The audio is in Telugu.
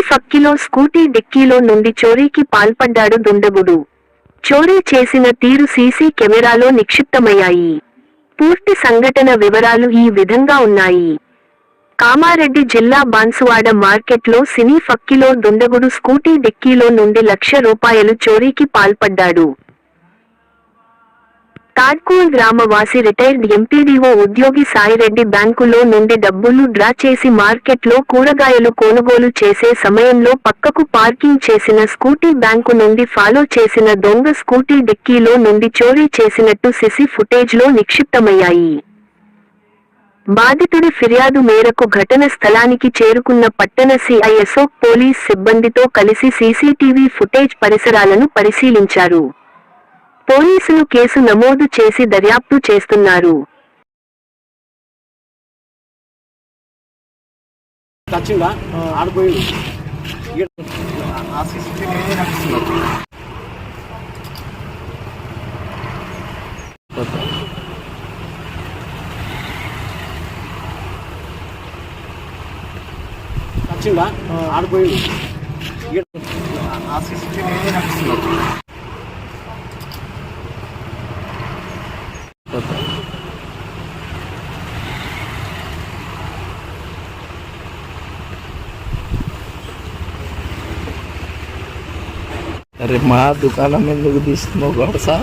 ఫక్కిలో స్కూటీ డిక్కీలో నుండి చోరీకి పాల్పడ్డాడు దుండగుడు. చోరీ చేసిన తీరు సీసీ కెమెరాలో నిక్షిప్తమయ్యాయి. పూర్తి సంఘటన వివరాలు ఈ విధంగా ఉన్నాయి. కామారెడ్డి జిల్లా బాన్సువాడ మార్కెట్లో సినీ ఫక్కిలో దుండగుడు స్కూటీ డిక్కీలో నుండి లక్ష రూపాయలు చోరీకి పాల్పడ్డాడు. తాడ్కూల్ గ్రామవాసి రిటైర్డ్ ఎంపీడీఓ ఉద్యోగి సాయిరెడ్డి బ్యాంకులో నుండి డబ్బులు డ్రా చేసి మార్కెట్లో కూరగాయలు కొనుగోలు చేసే సమయంలో పక్కకు పార్కింగ్ చేసిన స్కూటీ బ్యాంకు నుండి ఫాలో చేసిన దొంగ స్కూటీ డిక్కీలో నుండి చోరీ చేసినట్టు సిసి ఫుటేజ్లో నిక్షిప్తమయ్యాయి. బాధితుడి ఫిర్యాదు మేరకు ఘటన స్థలానికి చేరుకున్న పట్టణ సిఐ అశోక్ పోలీస్ సిబ్బందితో కలిసి సీసీటీవీ ఫుటేజ్ పరిసరాలను పరిశీలించారు. పోలీసులు కేసు నమోదు చేసి దర్యాప్తు చేస్తున్నారు. ఆడిపోయింది ఆ. अरे महा दुकाना में लोग दिसनो गडसा.